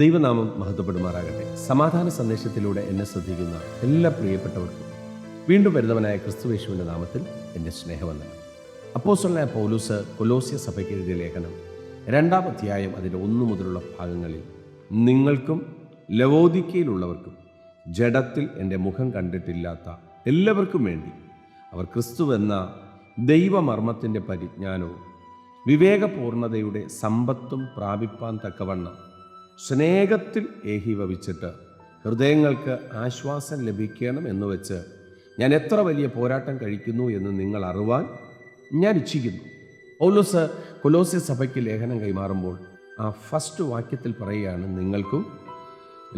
ദൈവനാമം മഹത്വപ്പെടുമാറാകട്ടെ. സമാധാന സന്ദേശത്തിലൂടെ എന്നെ ശ്രദ്ധിക്കുന്ന എല്ലാ പ്രിയപ്പെട്ടവർക്കും വീണ്ടും വരുന്നവനായ ക്രിസ്തുവേശുവിന്റെ നാമത്തിൽ എന്റെ സ്നേഹവന്ദനം. അപ്പോസ്വലായ പൗലൂസ് കൊലോസ്യ സഭയ്ക്ക് എഴുതിയ ലേഖനം രണ്ടാം അധ്യായം അതിന്റെ ഒന്നു മുതലുള്ള ഭാഗങ്ങളിൽ നിങ്ങൾക്കും ലവോദിക്കയിലുള്ളവർക്കും ജഡത്തിൽ എന്റെ മുഖം കണ്ടിട്ടില്ലാത്ത എല്ലാവർക്കും വേണ്ടി അവർ ക്രിസ്തുവെന്ന ദൈവമർമ്മത്തിന്റെ പരിജ്ഞാനവും വിവേകപൂർണതയുടെ സമ്പത്തും പ്രാപിപ്പാൻ തക്കവണ്ണം സ്നേഹത്തിൽ ഏകീഭവിച്ചിട്ട് ഹൃദയങ്ങൾക്ക് ആശ്വാസം ലഭിക്കണം എന്ന് വെച്ച് ഞാൻ എത്ര വലിയ പോരാട്ടം കഴിക്കുന്നു എന്ന് നിങ്ങൾ അറിവാൻ ഞാൻ ഇച്ഛിക്കുന്നു. പൗലോസ് കൊലോസ്യ സഭയ്ക്ക് ലേഖനം കൈമാറുമ്പോൾ ആ ഫസ്റ്റ് വാക്യത്തിൽ പറയുകയാണ് നിങ്ങൾക്കും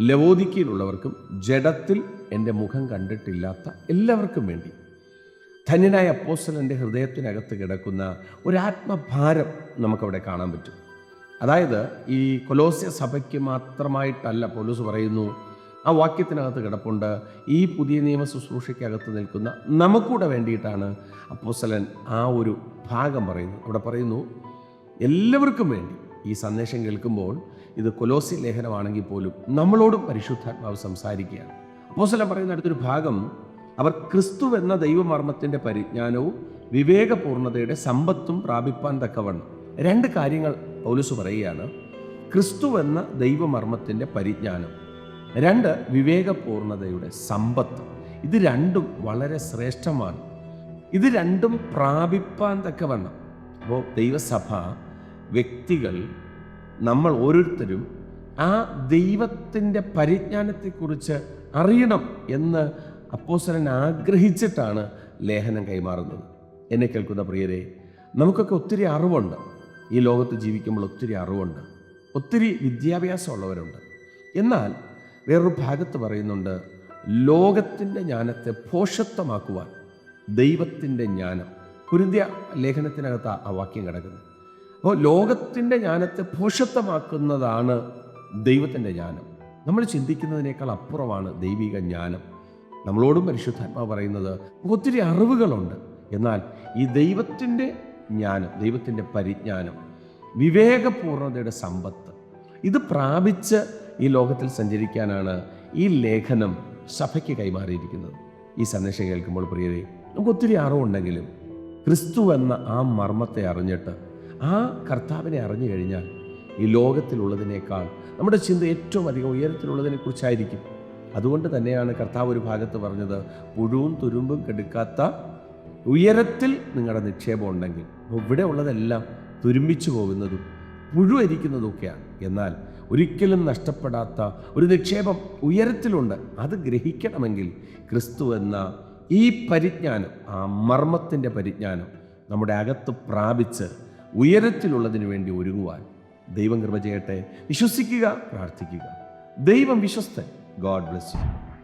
ലവോദിക്കയിലുള്ളവർക്കും ജഡത്തിൽ എന്റെ മുഖം കണ്ടിട്ടില്ലാത്ത എല്ലാവർക്കും വേണ്ടി ധന്യനായ അപ്പോസ്റ്റലന്റെ ഹൃദയത്തിനകത്ത് കിടക്കുന്ന ഒരാത്മഭാരം നമുക്കവിടെ കാണാൻ പറ്റും. അതായത് ഈ കൊലോസ്യ സഭയ്ക്ക് മാത്രമായിട്ടല്ല പോലീസ് പറയുന്നു ആ വാക്യത്തിനകത്ത് കിടപ്പുണ്ട് ഈ പുതിയ നിയമ ശുശ്രൂഷയ്ക്കകത്ത് നിൽക്കുന്ന നമുക്കൂടെ വേണ്ടിയിട്ടാണ് അപ്പോസലൻ ആ ഒരു ഭാഗം പറയുന്നത്. അവിടെ പറയുന്നു എല്ലാവർക്കും വേണ്ടി. ഈ സന്ദേശം കേൾക്കുമ്പോൾ ഇത് കൊലോസി ലേഖനമാണെങ്കിൽ പോലും നമ്മളോടും പരിശുദ്ധാത്മാവ് സംസാരിക്കുകയാണ്. അപ്പോസലൻ പറയുന്ന അടുത്തൊരു ഭാഗം അവർ ക്രിസ്തു എന്ന ദൈവമർമ്മത്തിന്റെ പരിജ്ഞാനവും വിവേകപൂർണതയുടെ സമ്പത്തും പ്രാപിപ്പാൻ തക്കവണ്ണം. രണ്ട് കാര്യങ്ങൾ പൗലുസ് പറയുകയാണ് ക്രിസ്തു എന്ന ദൈവമർമ്മത്തിന്റെ പരിജ്ഞാനം രണ്ട് വിവേകപൂർണതയുടെ സമ്പത്ത് ഇത് രണ്ടും വളരെ ശ്രേഷ്ഠമാണ്. ഇത് രണ്ടും പ്രാപിപ്പാൻ തക്കവണ്ണം. അപ്പോൾ ദൈവസഭ വ്യക്തികൾ നമ്മൾ ഓരോരുത്തരും ആ ദൈവത്തിന്റെ പരിജ്ഞാനത്തെക്കുറിച്ച് അറിയണം എന്ന് അപ്പോസരൻ ആഗ്രഹിച്ചിട്ടാണ് ലേഖനം കൈമാറുന്നത്. എന്നെ കേൾക്കുന്ന പ്രിയരെ നമുക്കൊക്കെ ഒത്തിരി അറിവുണ്ട്. ഈ ലോകത്ത് ജീവിക്കുമ്പോൾ ഒത്തിരി അറിവുണ്ട്. ഒത്തിരി വിദ്യാഭ്യാസമുള്ളവരുണ്ട്. എന്നാൽ വേറൊരു ഭാഗത്ത് പറയുന്നുണ്ട് ലോകത്തിന്റെ ജ്ഞാനത്തെ പോഷത്വമാക്കുവാൻ ദൈവത്തിന്റെ ജ്ഞാനം. കുരുന്തിയ ലേഖനത്തിനകത്ത് ആ വാക്യം കിടക്കുന്നത് അപ്പോൾ ലോകത്തിന്റെ ജ്ഞാനത്തെ പോഷത്വമാക്കുന്നതാണ് ദൈവത്തിന്റെ ജ്ഞാനം. നമ്മൾ ചിന്തിക്കുന്നതിനേക്കാൾ അപ്പുറമാണ് ദൈവിക ജ്ഞാനം. നമ്മളോടും പരിശുദ്ധാത്മാവ് പറയുന്നത് ഒത്തിരി അറിവുകളുണ്ട്. എന്നാൽ ഈ ദൈവത്തിന്റെ ജ്ഞാനം ദൈവത്തിന്റെ പരിജ്ഞാനം വിവേകപൂർണതയുടെ സമ്പത്ത്. ഇത് പ്രാപിച്ച് ഈ ലോകത്തിൽ സഞ്ചരിക്കാനാണ് ഈ ലേഖനം സഭയ്ക്ക് കൈമാറിയിരിക്കുന്നത്. ഈ സന്ദേശം കേൾക്കുമ്പോൾ പ്രിയരെ നമുക്ക് ഒത്തിരി അറിവുണ്ടെങ്കിലും ക്രിസ്തു എന്ന ആ മർമ്മത്തെ അറിഞ്ഞിട്ട് ആ കർത്താവിനെ അറിഞ്ഞു കഴിഞ്ഞാൽ ഈ ലോകത്തിലുള്ളതിനേക്കാൾ നമ്മുടെ ചിന്ത ഏറ്റവും അധികം ഉയരത്തിലുള്ളതിനെ കുറിച്ചായിരിക്കും അതുകൊണ്ട് തന്നെയാണ് കർത്താവ് ഒരു ഭാഗത്ത് പറഞ്ഞത് പുഴുവും തുരുമ്പും കെടുക്കാത്ത ഉയരത്തിൽ നിങ്ങളുടെ നിക്ഷേപം ഉണ്ടെങ്കിൽ ഇവിടെ ഉള്ളതെല്ലാം തുരുമ്പിച്ചു പോകുന്നതും പുഴുവരിക്കുന്നതുമൊക്കെയാണ്. എന്നാൽ ഒരിക്കലും നഷ്ടപ്പെടാത്ത ഒരു നിക്ഷേപം ഉയരത്തിലുണ്ട്. അത് ഗ്രഹിക്കണമെങ്കിൽ ക്രിസ്തു എന്ന ഈ പരിജ്ഞാനം ആ മർമ്മത്തിന്റെ പരിജ്ഞാനം നമ്മുടെ അകത്ത് പ്രാപിച്ച് ഉയരത്തിലുള്ളതിന് വേണ്ടി ഒരുങ്ങുവാൻ ദൈവം കൃപ ചെയ്യട്ടെ. വിശ്വസിക്കുക പ്രാർത്ഥിക്കുക. ദൈവം വിശ്വസ്തൻ. God bless you.